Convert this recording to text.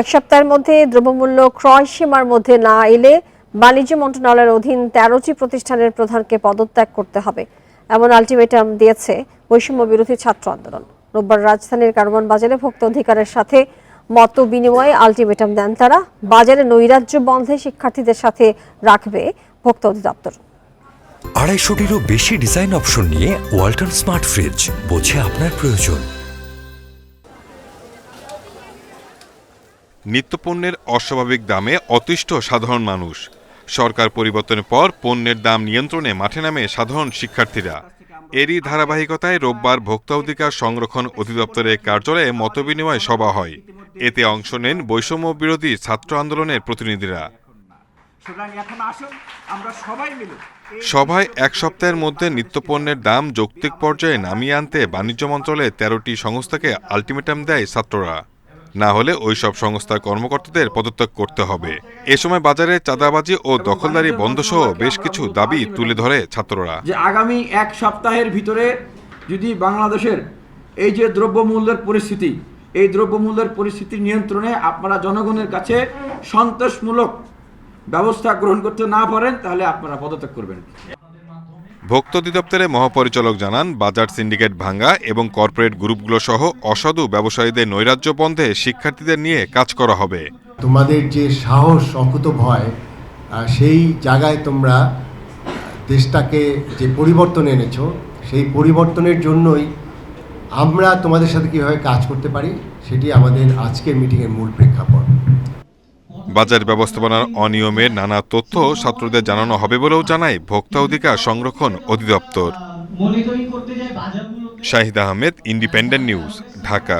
এক সপ্তাহের মধ্যে দ্রব্যমূল্য ক্রয় সীমার মধ্যে না এলে বাণিজ্য মন্ত্রণালয়ের অধীন তেরোটি প্রতিষ্ঠানের প্রধানকে পদত্যাগ করতে হবে, এমন আলটিমেটাম দিয়েছে বৈষম্য বিরোধী ছাত্র আন্দোলন। রোববার রাজধানীর কারওয়ান বাজারে ভোক্তা অধিকারের সাথে মত বিনিময়ে আলটিমেটাম দেন তারা। বাজারে নৈরাজ্য বন্ধে শিক্ষার্থীদের সাথে রাখবে ভোক্তা অধিদপ্তর। আড়াইশোটিরও বেশি ডিজাইন অপশন নিয়ে ওয়াল্টন স্মার্ট ফ্রিজ, বোঝে আপনার প্রয়োজন। নিত্যপণ্যের অস্বাভাবিক দামে অতিষ্ঠ সাধারণ মানুষ। সরকার পরিবর্তনের পর পণ্যের দাম নিয়ন্ত্রণে মাঠে নামে সাধারণ শিক্ষার্থীরা। এরই ধারাবাহিকতায় রোববার ভোক্তা অধিকার সংরক্ষণ অধিদপ্তরের কার্যালয়ে মতবিনিময় সভা হয়। এতে অংশ নেন বৈষম্য বিরোধী ছাত্র আন্দোলনের প্রতিনিধিরা। সভায় এক সপ্তাহের মধ্যে নিত্যপণ্যের দাম যৌক্তিক পর্যায়ে নামিয়ে আনতে বাণিজ্য মন্ত্রণালয়ে তেরোটি সংস্থাকে আলটিমেটাম দেয় ছাত্ররা। না হলে ওই সব সংস্থার কর্মকর্তাদের পদত্যাগ করতে হবে। এ সময় বাজারে চাঁদাবাজি ও দখলদারি বন্ধ সহ বেশ কিছু দাবি তুলে ধরে ছাত্ররা। যে আগামী এক সপ্তাহের ভিতরে যদি বাংলাদেশের এই যে দ্রব্যমূল্যের পরিস্থিতি, এই দ্রব্যমূল্যের পরিস্থিতি নিয়ন্ত্রণে আপনারা জনগণের কাছে সন্তোষমূলক ব্যবস্থা গ্রহণ করতে না পারেন, তাহলে আপনারা পদত্যাগ করবেন। ভোক্তা অধিদপ্তরের মহাপরিচালক জানান, বাজার সিন্ডিকেট ভাঙ্গা এবং কর্পোরেট গ্রুপগুলো সহ অসাধু ব্যবসায়ীদের নৈরাজ্য বন্ধে শিক্ষার্থীদের নিয়ে কাজ করা হবে। তোমাদের যে সাহস, অকুত ভয় সেই জায়গায় তোমরা দেশটাকে যে পরিবর্তন এনেছো, সেই পরিবর্তনের জন্যই আমরা তোমাদের সাথে কীভাবে কাজ করতে পারি, সেটি আমাদের আজকের মিটিংয়ের মূল প্রেক্ষাপট। বাজার ব্যবস্থাপনার অনিয়মের নানা তথ্য ছাত্রদের জানানো হবে বলেও জানায় ভোক্তা অধিকার সংরক্ষণ অধিদপ্তর। Shahid Ahmed independent news Dhaka.